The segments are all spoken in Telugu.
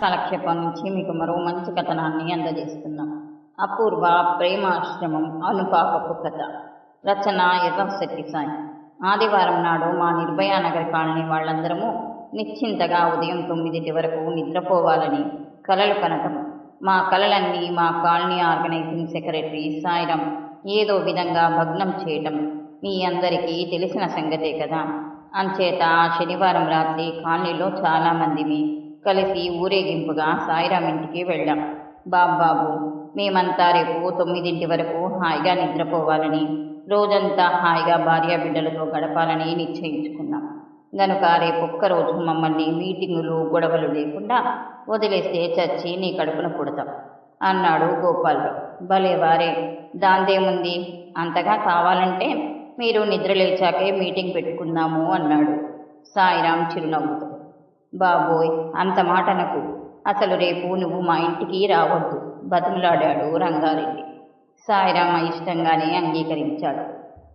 కాలక్షేపం నుంచి మీకు మరో మంచి కథనాన్ని అందజేస్తున్నాం. అపూర్వ ప్రేమాశ్రమం అనుపాపపు కథ. రచన ఎర్రశెట్టి సాయి ఆదివారం నాడు మా నిర్భయ నగర్ కాలనీ వాళ్ళందరము నిశ్చింతగా ఉదయం తొమ్మిదింటి వరకు నిద్రపోవాలని కలలు కనటం. మా కలలన్నీ మా కాలనీ ఆర్గనైజింగ్ సెక్రటరీ సాయిరం ఏదో విధంగా భగ్నం చేయటం. మీ అందరికీ తెలిసిన సంగతే కదా. అంచేత ఆ శనివారం రాత్రి కాలనీలో చాలామందిమి కలిసి ఊరేగింపుగా సాయిరాం ఇంటికి వెళ్ళాం. బాబాబు మేమంతా రేపు తొమ్మిదింటి వరకు హాయిగా నిద్రపోవాలని రోజంతా హాయిగా భార్య బిడ్డలతో గడపాలని నిశ్చయించుకున్నాం. గనుక రేపొక్క రోజు మమ్మల్ని మీటింగులు గొడవలు లేకుండా వదిలేస్తే చచ్చి నీ కడుపున పుడతాం అన్నాడు గోపాలరావు భలే వారే దాందేముంది అంతగా కావాలంటే మీరు నిద్ర లేచాకే మీటింగ్ పెట్టుకుందాము అన్నాడు సాయిరాం చిరునవ్వుతో. బాబోయ్ అంత మాటనకు అసలు రేపు నువ్వు మా ఇంటికి రావద్దు బతుములాడాడు రంగారెడ్డి. సాయిరామ ఇష్టంగానే అంగీకరించాడు.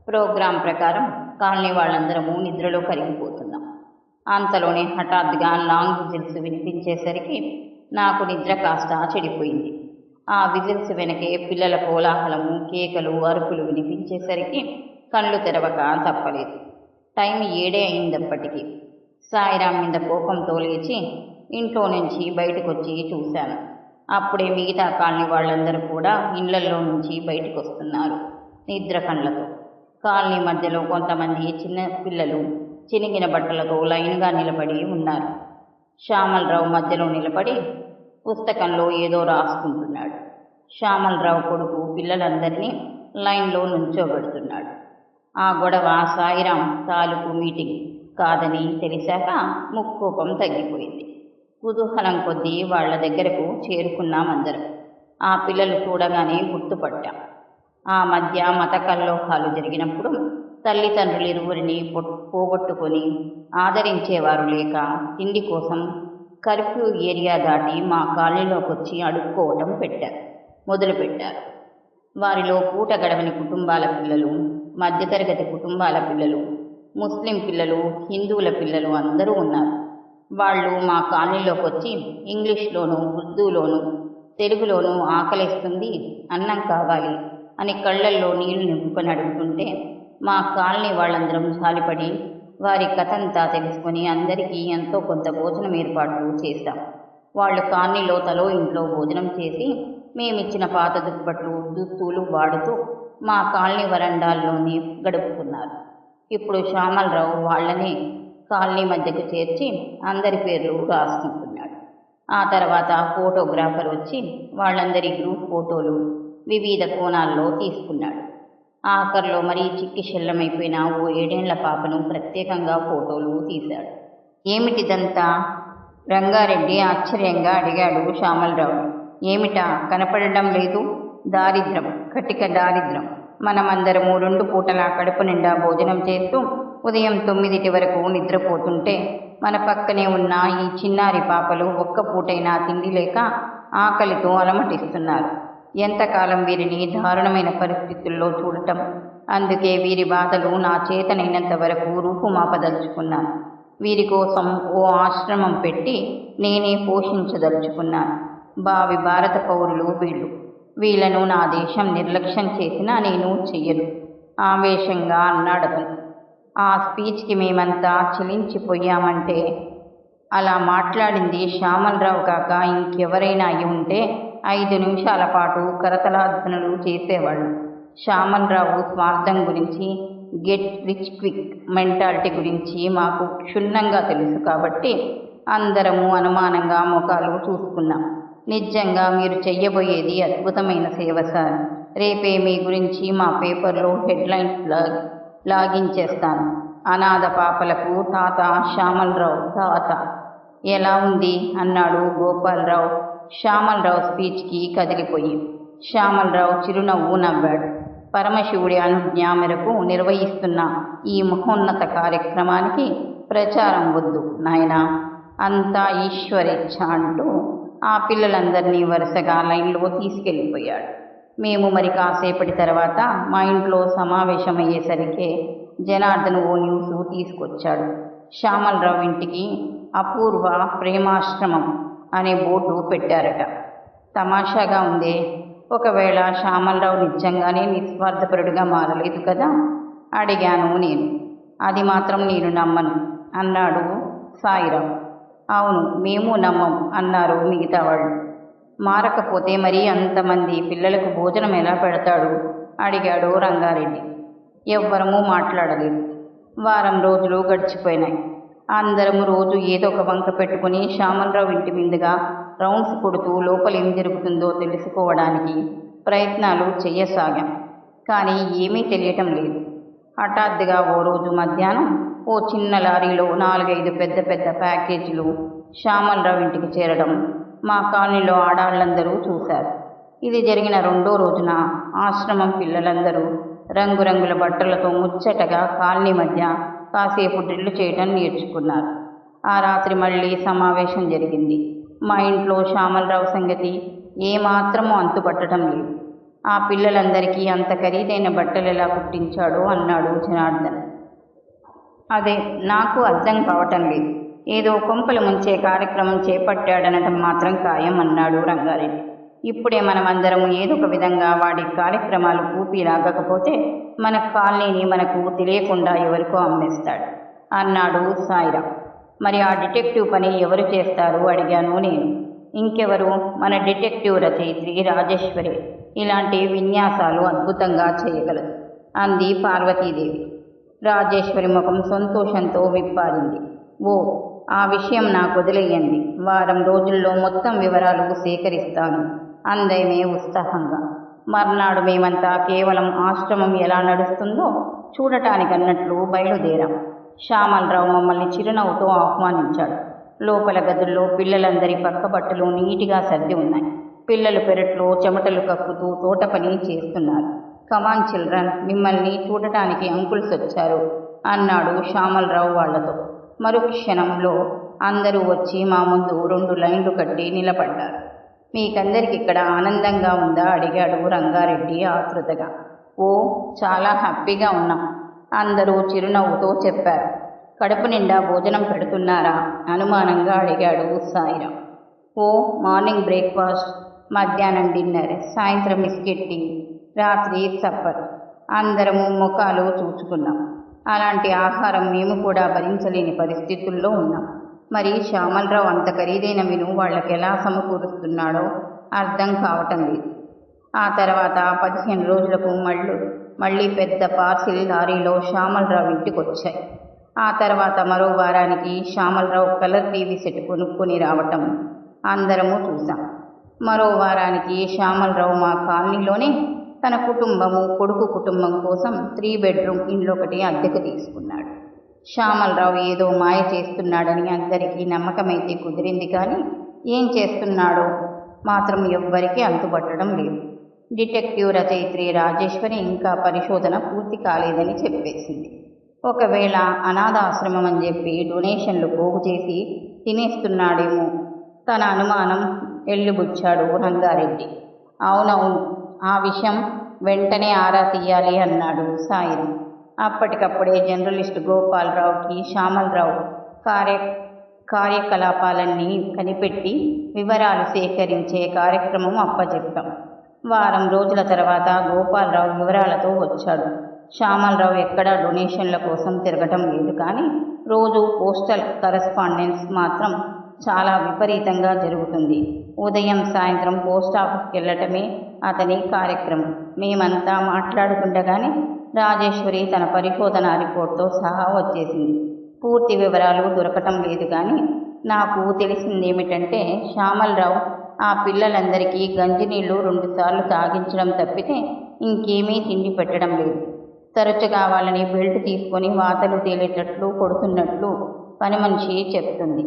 ప్రోగ్రాం ప్రకారం కాలనీ వాళ్ళందరము నిద్రలో కరిగిపోతున్నాం. అంతలోనే హఠాత్తుగా లాంగ్ విజిల్స్ వినిపించేసరికి నాకు నిద్ర కాస్త చెడిపోయింది. ఆ విజిల్స్ వెనకే పిల్లల కోలాహలము కేకలు అరుపులు వినిపించేసరికి కళ్ళు తెరవక తప్పలేదు. టైం ఏడే అయిందప్పటికీ. సాయిరాం మీద కోపంతో లేచి ఇంట్లో నుంచి బయటకు వచ్చి చూశాను. అప్పుడే మిగతా కాలనీ వాళ్ళందరూ కూడా ఇళ్ళలో నుంచి బయటకు వస్తున్నారు నిద్ర కళ్ళతో కాలనీ మధ్యలో కొంతమంది చిన్న పిల్లలు చినిగిన బట్టలతో లైన్గా నిలబడి ఉన్నారు. శ్యామలరావు మధ్యలో నిలబడి పుస్తకంలో ఏదో రాసుకుంటున్నాడు. శ్యామలరావు కొడుకు పిల్లలందరినీ లైన్లో నుంచోబెడుతున్నాడు. ఆ గొడవ సాయిరాం తాలూకు మీటింగ్. కాదని తెలిసాక ముక్కోపం తగ్గిపోయింది. కుతూహలం కొద్దీ వాళ్ళ దగ్గరకు చేరుకున్నాం అందరం. ఆ పిల్లలు చూడగానే గుర్తుపట్టాం. ఆ మధ్య మత కల్లోహాలు జరిగినప్పుడు తల్లిదండ్రులు ఇరువురిని పోగొట్టుకొని ఆదరించేవారు లేక తిండి కోసం కర్ఫ్యూ ఏరియా దాటి మా కాలనీలోకి వచ్చి అడుక్కోవటం పెట్టారు మొదలుపెట్టారు వారిలో పూట గడవని కుటుంబాల పిల్లలు మధ్యతరగతి కుటుంబాల పిల్లలు ముస్లిం పిల్లలు హిందువుల పిల్లలు అందరూ ఉన్నారు. వాళ్ళు మా కాలనీలోకి వచ్చి ఇంగ్లీష్లోనూ ఉర్దూలోనూ తెలుగులోనూ ఆకలిస్తుంది అన్నం కావాలి అని కళ్ళల్లో నీళ్ళు నింపుకొని అడుగుతుంటే మా కాలనీ వాళ్ళందరం జాలిపడి వారి కథంతా తెలుసుకొని అందరికీ ఎంతో కొంత భోజనం ఏర్పాట్లు చేశాం. వాళ్ళు కాలనీలో తలో ఇంట్లో భోజనం చేసి మేమిచ్చిన పాత దుప్పట్లు దుస్తులు వాడుతూ మా కాలనీ వరండాల్లోనే గడుపుకున్నారు. ఇప్పుడు శ్యామలరావు వాళ్ళని కాలనీ మధ్యకు చేర్చి అందరి పేర్లు రాసుకుంటున్నాడు. ఆ తర్వాత ఫోటోగ్రాఫర్ వచ్చి వాళ్ళందరి గ్రూప్ ఫోటోలు వివిధ కోణాల్లో తీసుకున్నాడు. ఆఖరిలో మరీ చిక్కి శల్యమైపోయిన ఓ ఏడేండ్ల పాపను ప్రత్యేకంగా ఫోటోలు తీశాడు. ఏమిటిదంతా? రంగారెడ్డి ఆశ్చర్యంగా అడిగాడు శ్యామలరావు. ఏమిటా? కనపడడం లేదు? దారిద్రం కటిక దారిద్రం మనమందరము రెండు పూటల కడుపు నిండా భోజనం చేస్తూ ఉదయం తొమ్మిదిటి వరకు నిద్రపోతుంటే మన పక్కనే ఉన్న ఈ చిన్నారి పాపలు ఒక్క పూటైనా తిండి లేక ఆకలితో అలమటిస్తున్నారు. ఎంతకాలం వీరిని దారుణమైన పరిస్థితుల్లో చూడటం? అందుకే వీరి బాధలు నా చేతనైనంత వరకు రూపుమాపదలుచుకున్నాను వీరి కోసం ఓ ఆశ్రమం పెట్టి నేనే పోషించదలుచుకున్నాను. భావి భారత పౌరులు వీళ్ళు. వీళ్ళను నా దేశం నిర్లక్ష్యం చేసినా నేను చెయ్యను. ఆవేశంగా అన్నాడు. ఆ స్పీచ్కి మేమంతా చెలించిపోయామంటే? అలా మాట్లాడింది శ్యామలరావు కాక ఇంకెవరైనా అయి ఉంటే ఐదు నిమిషాల పాటు కరతలాధ్వనులు చేసేవాళ్ళు. శ్యామలరావు స్వార్థం గురించి గెట్ రిచ్ క్విక్ మెంటాలిటీ గురించి మాకు క్షుణ్ణంగా తెలుసు కాబట్టి అందరము అనుమానంగా ముఖాలు చూసుకున్నాం. నిజంగా మీరు చెయ్యబోయేది అద్భుతమైన సేవ సార్. రేపే మీ గురించి మా పేపర్లో హెడ్లైన్స్ లాగ్ లాగించేస్తాను అనాథ పాపలకు తాత శ్యామలరావు తాత. ఎలా ఉంది? అన్నాడు గోపాలరావు. శ్యామలరావు స్పీచ్కి కదిలిపోయి. శ్యామలరావు చిరునవ్వు నవ్వాడు. పరమశివుడి అనుజ్ఞ మేరకు నిర్వహిస్తున్న ఈ మహోన్నత కార్యక్రమానికి ప్రచారం వద్దు నాయనా. అంతా ఈశ్వరేచ్ఛ అంటూ ఆ పిల్లలందరినీ వరుసగా లైన్లో తీసుకెళ్ళిపోయాడు. మేము మరి కాసేపటి తర్వాత మా ఇంట్లో సమావేశమయ్యేసరికి జనార్దన్ ఓ న్యూస్ తీసుకొచ్చాడు. శ్యామలరావు ఇంటికి అపూర్వ ప్రేమాశ్రమం అనే బోర్డు పెట్టారట. తమాషాగా ఉందే ఒకవేళ శ్యామలరావు నిజంగానే నిస్వార్థపరుడుగా మారలేదు కదా? అడిగాను నేను. అది మాత్రం నేను నమ్మను అన్నాడు సాయిరావు అవును మేము నమ్మం అన్నారు మిగతా వాళ్ళు. మారకపోతే మరి అంతమంది పిల్లలకు భోజనం ఎలా పెడతాడు? అడిగాడు రంగారెడ్డి. ఎవ్వరమూ మాట్లాడలేదు. వారం రోజులు గడిచిపోయినాయి. అందరము రోజు ఏదో ఒక వంక పెట్టుకుని శ్యామలరావు ఇంటి మీదుగా రౌండ్స్ కొడుతూ లోపల ఏం జరుగుతుందో తెలుసుకోవడానికి ప్రయత్నాలు చెయ్యసాగాం కానీ ఏమీ తెలియటం లేదు. హఠాత్తుగా ఓ రోజు మధ్యాహ్నం ఓ చిన్న లారీలో నాలుగైదు పెద్ద పెద్ద ప్యాకేజీలు శ్యామలరావు ఇంటికి చేరడం మా కాలనీలో ఆడాళ్ళందరూ చూశారు. ఇది జరిగిన రెండో రోజున ఆశ్రమం పిల్లలందరూ రంగురంగుల బట్టలతో ముచ్చటగా కాలనీ మధ్య కాసేపు డ్రిల్లు చేయడం నేర్చుకున్నారు. ఆ రాత్రి మళ్ళీ సమావేశం జరిగింది. మా ఇంట్లో శ్యామలరావు సంగతి ఏమాత్రమూ అంతుపట్టడం లేదు. ఆ పిల్లలందరికీ అంత ఖరీదైన బట్టలు ఎలా కుట్టించాడో అన్నాడు జనార్దన్. అదే నాకు అర్థం కావటం లేదు. ఏదో కొంపలు ముంచే కార్యక్రమం చేపట్టాడనటం మాత్రం ఖాయం అన్నాడు రంగారెడ్డి. ఇప్పుడే మనమందరం ఏదో ఒక విధంగా వాడి కార్యక్రమాలు పూపి రాకపోతే మన కాలనీని మనకు తెలియకుండా ఎవరికో అమ్మేస్తాడు. అన్నాడు సాయిరా. మరి ఆ డిటెక్టివ్ పని ఎవరు చేస్తారు అడిగాను నేను. ఇంకెవరు? మన డిటెక్టివ్ రచయిత్రి రాజేశ్వరి. ఇలాంటి విన్యాసాలు అద్భుతంగా చేయగలదు. అంది పార్వతీదేవి. రాజేశ్వరి ముఖం సంతోషంతో విప్పారింది. ఓ ఆ విషయం నాకు వదిలేయండి. వారం రోజుల్లో మొత్తం వివరాలు సేకరిస్తాను. అందమే ఉత్సాహంగా. మర్నాడు మేమంతా కేవలం ఆశ్రమం ఎలా నడుస్తుందో చూడటానికన్నట్లు బయలుదేరాం. శ్యామలరావు మమ్మల్ని చిరునవ్వుతో ఆహ్వానించాడు. లోపల గదుల్లో పిల్లలందరి పక్క బట్టలు నీటిగా సర్ది ఉన్నాయి. పిల్లలు పెరట్లో చెమటలు కక్కుతూ తోట పని చేస్తున్నారు. కమాన్ చిల్డ్రన్ మిమ్మల్ని చూడటానికి అంకుల్స్ వచ్చారు అన్నాడు శ్యామలరావు వాళ్ళతో. మరుక్షణంలో అందరూ వచ్చి మా ముందు రెండు లైన్లు కట్టి నిలబడ్డారు. మీకందరికి ఇక్కడ ఆనందంగా ఉందా? అడిగాడు రంగారెడ్డి ఆతృతగా. ఓ చాలా హ్యాపీగా ఉన్నాం అందరూ చిరునవ్వుతో చెప్పారు. కడుపు నిండా భోజనం పెడుతున్నారా? అనుమానంగా అడిగాడు సాయిరాం. ఓ మార్నింగ్ బ్రేక్ఫాస్ట్ మధ్యాహ్నం డిన్నర్ సాయంత్రం బిస్కెట్ టీ. రాత్రి సప్పర్ అందరము ముఖాలు చూచుకున్నాం. అలాంటి ఆహారం మేము కూడా భరించలేని పరిస్థితుల్లో ఉన్నాం. మరి శ్యామలరావు అంత ఖరీదైన విను వాళ్ళకి ఎలా సమకూరుస్తున్నాడో అర్థం కావటం లేదు. ఆ తర్వాత పదిహేను రోజులకు మళ్ళు మళ్ళీ పెద్ద పార్సిల్ లారీలో శ్యామలరావు ఇంటికి వచ్చాయి ఆ తర్వాత మరో వారానికి శ్యామలరావు కలర్ టీవీ సెట్ కొనుక్కొని రావటం అందరము చూసాం మరో వారానికి శ్యామలరావు మా కాలనీలోనే తన కుటుంబము కొడుకు కుటుంబం కోసం త్రీ బెడ్రూమ్ ఇల్లు ఒకటి అద్దెకు తీసుకున్నాడు. శ్యామలరావు ఏదో మాయ చేస్తున్నాడని అందరికీ నమ్మకమైతే కుదిరింది కానీ ఏం చేస్తున్నాడో మాత్రం ఎవ్వరికీ అంతుపట్టడం లేదు. డిటెక్టివ్ రచయిత్రి రాజేశ్వరి ఇంకా పరిశోధన పూర్తి కాలేదని చెప్పేసింది. ఒకవేళ అనాథాశ్రమం అని చెప్పి డొనేషన్లు పోగు చేసి తినేస్తున్నాడేమో తన అనుమానం ఎల్లుబుచ్చాడు రంగారెడ్డి. అవునవును ఆ విషయం వెంటనే ఆరా తీయాలి అన్నాడు సాయిరాం. అప్పటికప్పుడే జర్నలిస్ట్ గోపాలరావుకి శ్యామలరావు కార్య కార్యకలాపాలన్నీ కనిపెట్టి వివరాలు సేకరించే కార్యక్రమం అప్పచెప్పాం వారం రోజుల తర్వాత గోపాలరావు వివరాలతో వచ్చాడు. శ్యామలరావు ఎక్కడా డొనేషన్ల కోసం తిరగటం లేదు కానీ రోజు పోస్టల్ కరస్పాండెన్స్ మాత్రం చాలా విపరీతంగా జరుగుతుంది. ఉదయం సాయంత్రం పోస్ట్ ఆఫీస్కి వెళ్ళటమే అతని కార్యక్రమం. మేమంతా మాట్లాడుకుండగానే రాజేశ్వరి తన పరిశోధన రిపోర్ట్తో సహా వచ్చేసింది. పూర్తి వివరాలు దొరకటం లేదు కానీ నాకు తెలిసిందేమిటంటే శ్యామలరావు ఆ పిల్లలందరికీ గంజినీళ్ళు రెండుసార్లు తాగించడం తప్పితే ఇంకేమీ తిండి పెట్టడం లేదు. తరచుగా వాళ్ళని బెల్ట్ తీసుకొని వాతలు తేలేటట్లు కొడుతున్నట్లు పని మనిషి చెప్తుంది.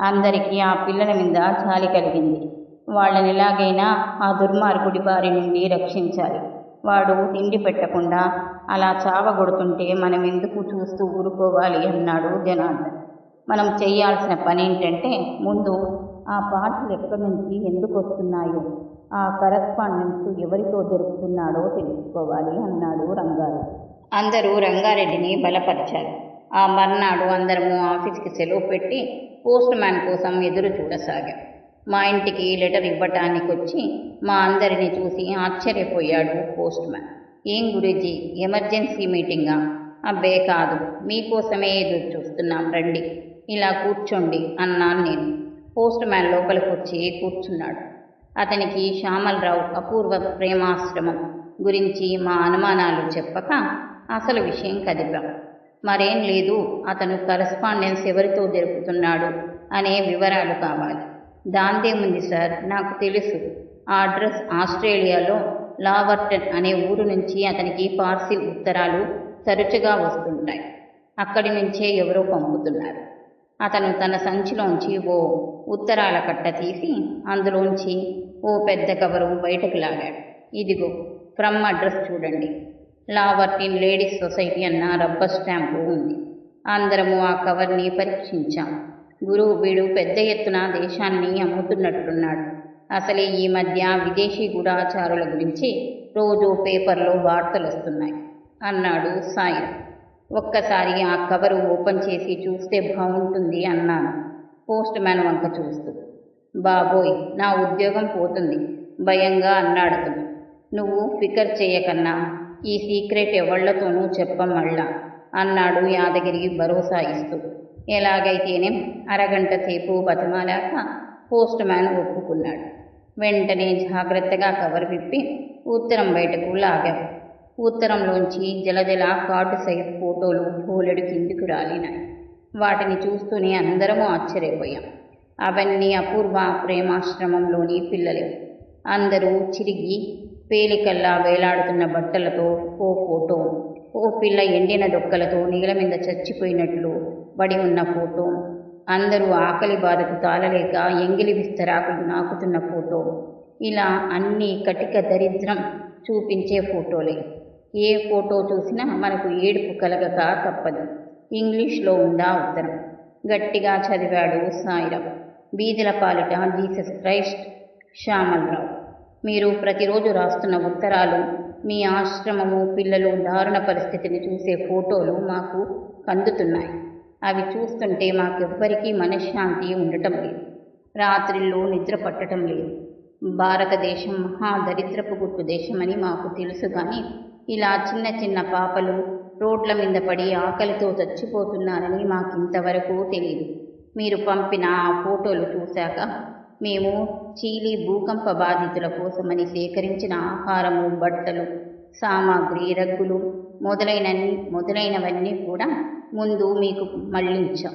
అందరికీ ఆ పిల్లల మీద జాలి కలిగింది. వాళ్ళని ఎలాగైనా ఆ దుర్మార్గుడి బారి నుండి రక్షించాలి. వాడు తిండి పెట్టకుండా అలా చావగొడుతుంటే మనం ఎందుకు చూస్తూ ఊరుకోవాలి అన్నాడు జనార్దన్. మనం చేయాల్సిన పని ఏంటంటే ముందు ఆ పాటలు ఎక్కడి నుంచి ఎందుకు వస్తున్నాయో ఆ కరస్పాండెన్స్ ఎవరితో జరుపుతున్నాడో తెలుసుకోవాలి అన్నాడు రంగారెడ్డి. అందరూ రంగారెడ్డిని బలపరిచారు. ఆ మర్నాడు అందరము ఆఫీస్కి సెలవు పెట్టి పోస్ట్ మ్యాన్ కోసం ఎదురు చూడసాగాం. మా ఇంటికి లెటర్ ఇవ్వటానికి వచ్చి మా అందరిని చూసి ఆశ్చర్యపోయాడు పోస్ట్ మ్యాన్. ఏం గురూజీ ఎమర్జెన్సీ మీటింగా? అబ్బే కాదు మీకోసమే ఎదురు చూస్తున్నాం రండి. ఇలా కూర్చోండి అన్నాను నేను. పోస్ట్ మ్యాన్ లోపలికి వచ్చి కూర్చున్నాడు. అతనికి శ్యామలరావు అపూర్వ ప్రేమాశ్రమం గురించి మా అనుమానాలు చెప్పక అసలు విషయం కదిపాం. మరేం లేదు అతను కరస్పాండెన్స్ ఎవరితో జరుపుతున్నాడు అనే వివరాలు కావాలి. దాందేముంది సార్? నాకు తెలుసు. ఆ అడ్రస్ ఆస్ట్రేలియాలో లావర్టన్ అనే ఊరు నుంచి అతనికి పార్సిల్ ఉత్తరాలు తరచుగా వస్తుంటాయి. అక్కడి నుంచే ఎవరో పంపుతున్నారు. అతను తన సంచిలోంచి ఓ ఉత్తరాల కట్ట తీసి అందులోంచి ఓ పెద్ద కవరు బయటకు లాగాడు. ఇదిగో ఫ్రమ్ అడ్రస్ చూడండి. లావర్టిన్ లేడీస్ సొసైటీ అన్న రబ్బర్ స్టాంపు ఉంది. అందరము ఆ కవర్ని పరీక్షించాం. గురువు వీడు పెద్ద ఎత్తున దేశాన్ని అమ్ముతున్నట్లున్నాడు అసలే ఈ మధ్య విదేశీ గూఢాచారుల గురించి రోజు పేపర్లో వార్తలు వస్తున్నాయి అన్నాడు సాయి. ఒక్కసారి ఆ కవరు ఓపెన్ చేసి చూస్తే బాగుంటుంది అన్నాను. పోస్ట్ మ్యాన్ వంక చూస్తూ. బాబోయ్ నా ఉద్యోగం పోతుంది. భయంగా అన్నాడు నువ్వు ఫికర్ చేయకన్నా ఈ సీక్రెట్ ఎవళ్ళతోనూ చెప్పమళ్ళా అన్నాడు యాదగిరి భరోసా ఇస్తూ. ఎలాగైతేనే అరగంట సేపు బతిమాలాక పోస్ట్ మ్యాన్ ఒప్పుకున్నాడు. వెంటనే జాగ్రత్తగా కవర్ విప్పి ఉత్తరం బయటకు లాగాం. ఉత్తరంలోంచి జలజల కార్డు సైజ్ ఫోటోలు బోలెడు కిందికి రాలినాయి. వాటిని చూస్తూనే అందరము ఆశ్చర్యపోయాం. అవన్నీ అపూర్వ ప్రేమాశ్రమంలోని పిల్లలే. అందరూ చిరిగి పేలికల్లా వేలాడుతున్న బట్టలతో ఓ ఫోటో. ఓ పిల్ల ఎండిన డొక్కలతో నీళ్ళ మీద చచ్చిపోయినట్లు పడి ఉన్న ఫోటో. అందరూ ఆకలి బాధకు తాళలేక ఎంగిలి విస్తరాకులు నాకుతున్న ఫోటో. ఇలా అన్ని కటిక దరిద్రం చూపించే ఫోటోలే. ఏ ఫోటో చూసినా మనకు ఏడుపు కలగక తప్పదు. ఇంగ్లీష్లో ఉందా ఉత్తరం. గట్టిగా చదివాడు సాయిరావు బీదల పాలిట జీసస్ క్రైస్ట్ శ్యామలరావు. మీరు ప్రతిరోజు రాస్తున్న ఉత్తరాలు మీ ఆశ్రమము పిల్లలు దారుణ పరిస్థితిని చూసే ఫోటోలు మాకు అందుతున్నాయి అవి చూస్తుంటే మాకెవ్వరికీ మనశ్శాంతి ఉండటం లేదు. రాత్రిళ్ళు నిద్ర పట్టడం లేదు. భారతదేశం మహా దరిద్రపు గుట్టు దేశమని మాకు తెలుసు కానీ ఇలా చిన్న చిన్న పాపలు రోడ్ల మీద పడి ఆకలితో చచ్చిపోతున్నారని మాకింతవరకు తెలియదు మీరు పంపిన ఆ ఫోటోలు చూశాక మేము చీలీ భూకంప బాధితుల కోసమని సేకరించిన ఆహారము బట్టలు సామాగ్రి రగ్గులు మొదలైన మొదలైనవన్నీ కూడా ముందు మీకు మళ్ళించాం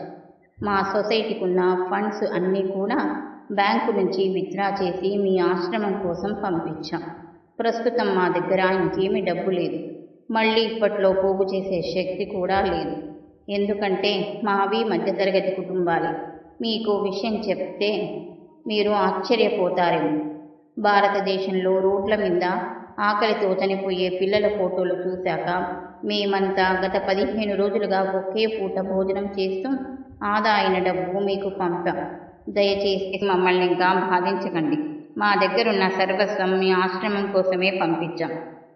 మా సొసైటీకి ఉన్న ఫండ్స్ అన్నీ కూడా బ్యాంకు నుంచి విత్డ్రా చేసి మీ ఆశ్రమం కోసం పంపించాం. ప్రస్తుతం మా దగ్గర ఇంకేమీ డబ్బు లేదు. మళ్ళీ ఇప్పట్లో పోగు చేసే శక్తి కూడా లేదు. ఎందుకంటే మావి మధ్యతరగతి కుటుంబాలే. మీకు విషయం చెప్తే మీరు ఆశ్చర్యపోతారేమో. భారతదేశంలో రోడ్ల మీద ఆకలితో చనిపోయే పిల్లల ఫోటోలు చూశాక మేమంతా గత పదిహేను రోజులుగా ఒకే పూట భోజనం చేస్తూ ఆదా అయిన డబ్బు మీకు పంపాం. దయచేసి మమ్మల్ని ఇంకా బాధించకండి. మా దగ్గరున్న సర్వస్వం మీ ఆశ్రమం కోసమే పంపించాం.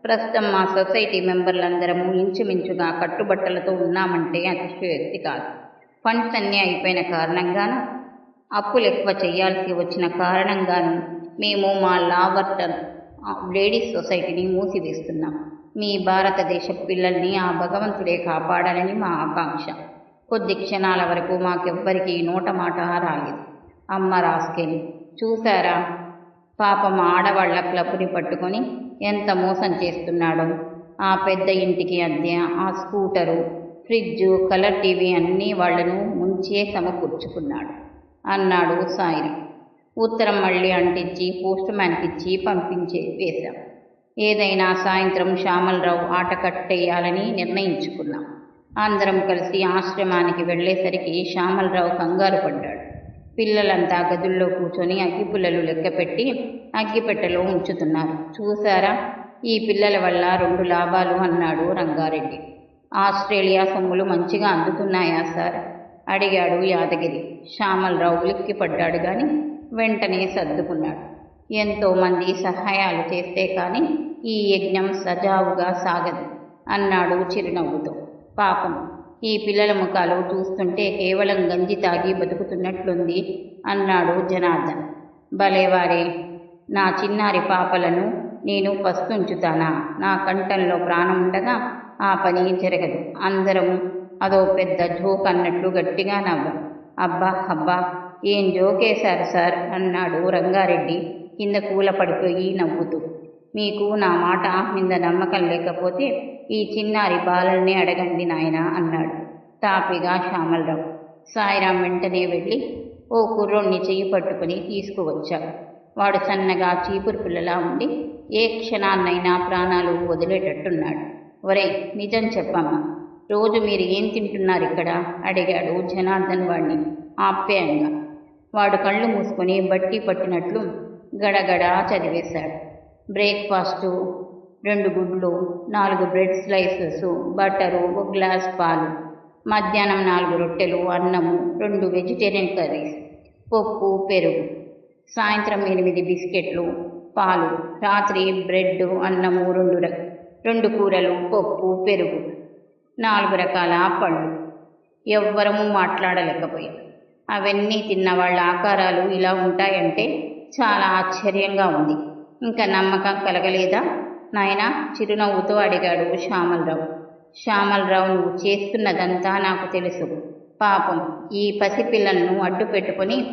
ప్రస్తుతం మా సొసైటీ మెంబర్లందరము ఇంచుమించుగా కట్టుబట్టలతో ఉన్నామంటే అతిశయోక్తి కాదు. ఫండ్స్ అన్నీ అయిపోయిన కారణంగాను అప్పులు ఎక్కువ చేయాల్సి వచ్చిన కారణంగాను మేము మా లావర్టన్ లేడీస్ సొసైటీని మూసివేస్తున్నాం. మీ భారతదేశ పిల్లల్ని ఆ భగవంతుడే కాపాడాలని మా ఆకాంక్ష. కొద్ది క్షణాల వరకు మాకెవ్వరికి నోట మాట రాలేదు. అమ్మ రాసుకెళ్ళి చూసారా పాపం ఆడవాళ్ళ క్లబ్ని పట్టుకొని ఎంత మోసం చేస్తున్నాడో. ఆ పెద్ద ఇంటికి అద్దె ఆ స్కూటరు ఫ్రిడ్జు కలర్ టీవీ అన్నీ వాళ్ళను ముంచే సమకూర్చుకున్నాడు. అన్నాడు సాయిరాం ఉత్తరం మళ్ళీ అంటించి పోస్ట్ మ్యాన్కిచ్చి పంపించే వేశాం. ఏదైనా సాయంత్రం శ్యామలరావు ఆట కట్టేయాలని నిర్ణయించుకున్నాం. అందరం కలిసి ఆశ్రమానికి వెళ్ళేసరికి శ్యామలరావు కంగారు పడ్డాడు. పిల్లలంతా గదుల్లో కూర్చొని అగ్గిపుల్లలు లెక్కపెట్టి అగ్గిపెట్టెలో ఉంచుతున్నారు. చూసారా ఈ పిల్లల వల్ల రెండు లాభాలు అన్నాడు రంగారెడ్డి. ఆస్ట్రేలియా సొమ్ములు మంచిగా అందుతున్నాయా సార్? అడిగాడు యాదగిరి. శ్యామలరావు ఉలిక్కిపడ్డాడు కానీ వెంటనే సర్దుకున్నాడు. ఎంతోమంది సహాయాలు చేస్తే కానీ ఈ యజ్ఞం సజావుగా సాగదు అన్నాడు చిరునవ్వుతో. పాపం ఈ పిల్లల ముఖాలు చూస్తుంటే కేవలం గంజి తాగి బతుకుతున్నట్లుంది అన్నాడు జనార్దన్. భలేవారే నా చిన్నారి పాపలను నేను పస్తుంచుతానా? నా కంఠంలో ప్రాణం ఉండగా ఆ పని జరగదు. అందరం అదో పెద్ద జోక్ అన్నట్లు గట్టిగా నవ్వు. అబ్బా అబ్బా ఏం జోకేశారు సార్? అన్నాడు రంగారెడ్డి కింద కూల పడిపోయి నవ్వుతూ. మీకు నా మాట మీద నమ్మకం లేకపోతే ఈ చిన్నారి బాలల్ని అడగండి నాయన అన్నాడు తాపిగా శ్యామలరావు. సాయిరాం వెంటనే వెళ్ళి ఓ కుర్రోణ్ణి చెయ్యి పట్టుకుని తీసుకువచ్చాడు. వాడు సన్నగా చీపురు పిల్లలా ఉండి ఏ క్షణాన్నైనా ప్రాణాలు వదిలేటట్టున్నాడు. ఒరే నిజం చెప్పమ్మా. రోజు మీరు ఏం తింటున్నారు ఇక్కడ అడిగాడు జనార్దన్ వాడిని ఆప్యాయంగా. వాడు కళ్ళు మూసుకొని బట్టి పట్టినట్లు గడగడ చదివేశాడు. బ్రేక్ఫాస్టు రెండు గుడ్లు నాలుగు బ్రెడ్ స్లైసెస్ బటరు ఒక గ్లాస్ పాలు మధ్యాహ్నం నాలుగు రొట్టెలు అన్నము రెండు వెజిటేరియన్ కర్రీస్ పప్పు పెరుగు సాయంత్రం ఎనిమిది బిస్కెట్లు పాలు రాత్రి బ్రెడ్ అన్నము రెండు రెండు కూరలు పప్పు పెరుగు నాలుగు రకాల పళ్ళు ఎవ్వరము మాట్లాడలేకపోయారు. అవన్నీ తిన్న వాళ్ళ ఆకారాలు ఇలా ఉంటాయంటే చాలా ఆశ్చర్యంగా ఉంది. ఇంకా నమ్మకం కలగలేదా? నాయన చిరునవ్వుతో అడిగాడు శ్యామలరావు. శ్యామలరావు నువ్వు చేస్తున్నదంతా నాకు తెలుసు. పాపం ఈ పసిపిల్లలను అడ్డు పెట్టుకొని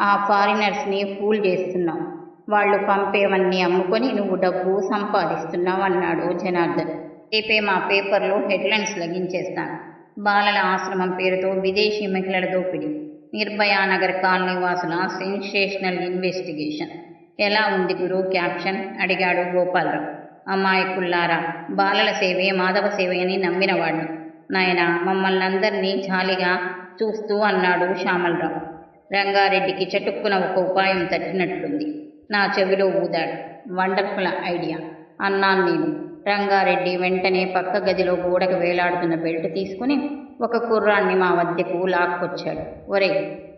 ఆ ఫారినర్స్ని ఫూల్ చేస్తున్నావు. వాళ్ళు పంపేవన్నీ అమ్ముకొని నువ్వు డబ్బు సంపాదిస్తున్నావు అన్నాడు జనార్దన్. రేపే మా పేపర్లో హెడ్లైన్స్ లగించేస్తాను బాలల ఆశ్రమం పేరుతో విదేశీ మహిళల దోపిడీ. నిర్భయా నగర్ కాలనీ వాసుల సెన్సేషనల్ ఇన్వెస్టిగేషన్. ఎలా ఉంది గురు క్యాప్షన్? అడిగాడు గోపాలరావు. అమ్మాయికుల్లారా బాలల సేవే మాధవ సేవ అని నమ్మినవాడు నాయన మమ్మల్ని అందరినీ జాలిగా చూస్తూ అన్నాడు శ్యామలరావు. రంగారెడ్డికి చటుక్కున ఒక ఉపాయం తట్టినట్టుంది నా చెవిలో ఊదాడు. Wonderful idea. అన్నాను నేను. రంగారెడ్డి వెంటనే పక్క గదిలో గోడకు వేలాడుతున్న బెల్ట్ తీసుకుని ఒక కుర్రాన్ని మా వద్దకు లాక్కొచ్చాడు. ఒరే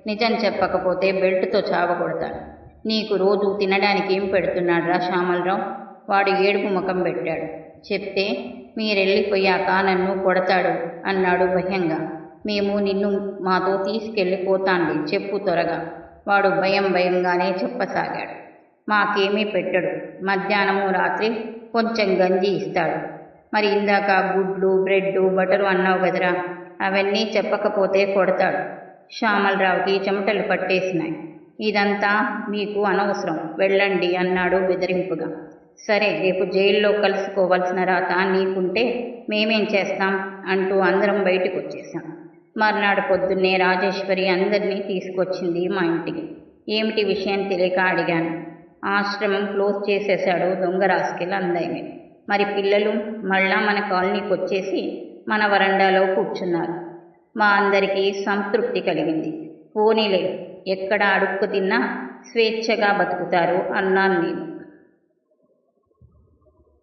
నిజం చెప్పకపోతే బెల్ట్తో చావకొడతాడు నీకు రోజు తినడానికి ఏం పెడుతున్నాడురా శ్యామలరావు? వాడు ఏడుపు ముఖం పెట్టాడు. చెప్తే మీరెళ్ళిపోయాక నన్ను కొడతాడు అన్నాడు భయంగా. మేము నిన్ను మాతో తీసుకెళ్ళిపోతాండి చెప్పు త్వరగా వాడు భయం భయంగానే చెప్పసాగాడు. మాకేమీ పెట్టడు. మధ్యాహ్నము రాత్రి కొంచెం గంజి ఇస్తాడు. మరి ఇందాక గుడ్లు బ్రెడ్ బటరు అన్నావు కదరా అవన్నీ చెప్పకపోతే కొడతాడు. శ్యామలరావుకి చెమటలు పట్టేసినాయి. ఇదంతా మీకు అనవసరం. వెళ్ళండి అన్నాడు బెదిరింపుగా. సరే రేపు జైల్లో కలుసుకోవాల్సిన రాత నీకుంటే మేమేం చేస్తాం అంటూ అందరం బయటకు వచ్చేసాం మర్నాడు పొద్దున్నే రాజేశ్వరి అందరినీ తీసుకొచ్చింది మా ఇంటికి. ఏమిటి విషయం తెలియక అడిగాను. ఆశ్రమం క్లోజ్ చేసేశాడు దొంగ రాసుకెళ్ళి అందాయి మరి పిల్లలు మళ్ళా మన కాలనీకి వచ్చేసి మన వరండాలో కూర్చున్నారు. మా అందరికీ సంతృప్తి కలిగింది. పోనీలే ఎక్కడ అడుక్కు తిన్నా స్వేచ్ఛగా బతుకుతారు అన్నాను నేను.